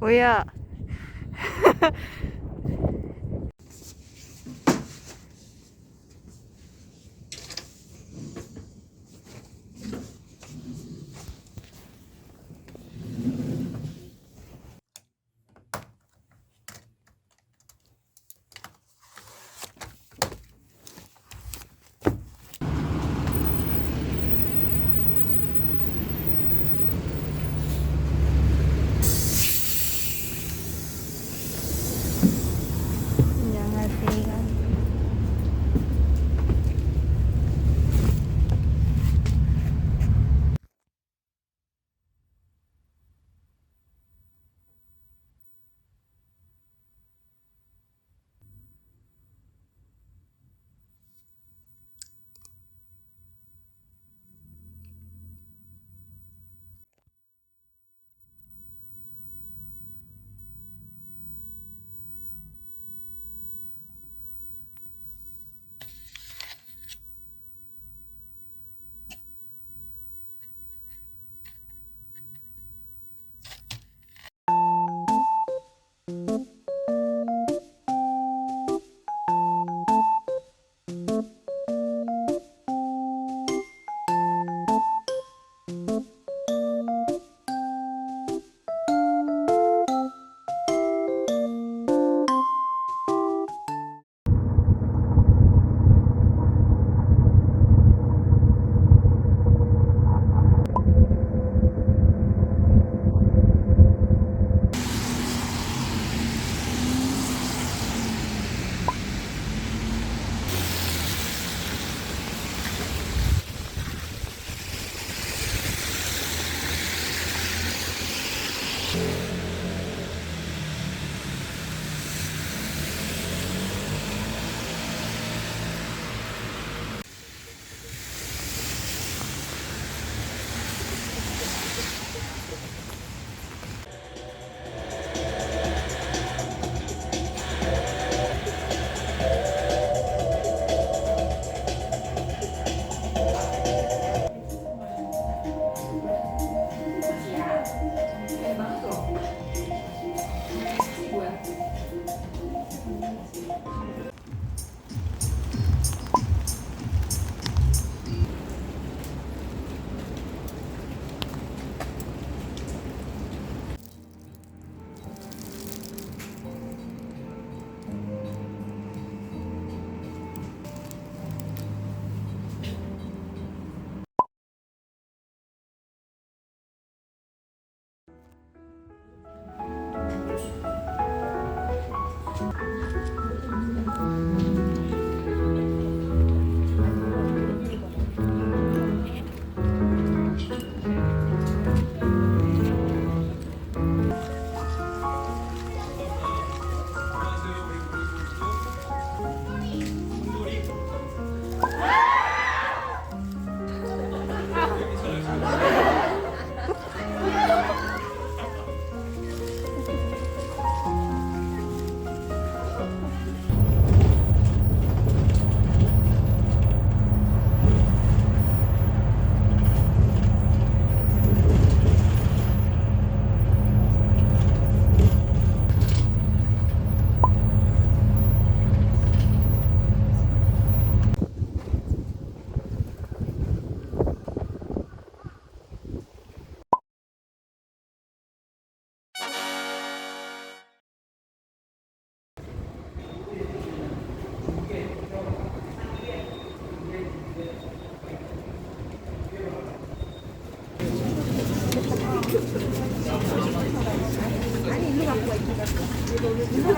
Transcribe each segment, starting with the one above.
親 이거 오늘 하지 마.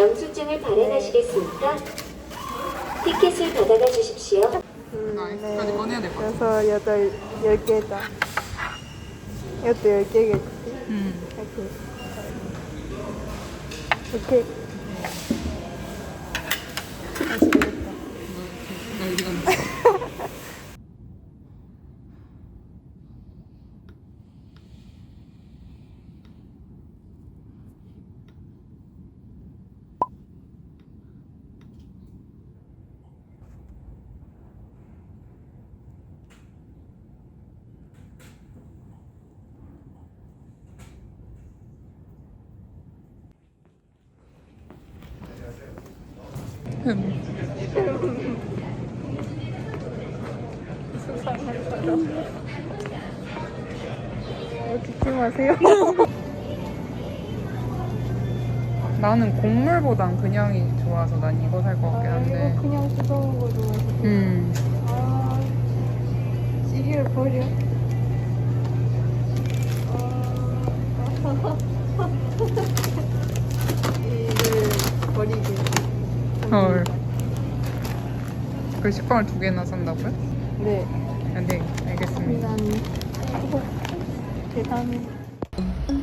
영수증을 발행하시겠습니까? 티켓을 받아가 주십시오. 아이스까지 꺼내야 될 것 같아. 여섯, 여덟, 열 개다. 이것도 열 개겠지. 음. 이렇게. 맛있겠다. 나 어디 어, 듣지 마세요. 나는 곡물보단 그냥이 좋아서 난 이거 살 것 같긴 아, 한데. 이거 그냥 뜯어온 거 좋아해서. 음. 아, 시계를 버려. 이를 버리게. 헐. 그 식빵을 두 개나 산다고요? 네. 아, 네, 알겠습니다. 대단. 대단.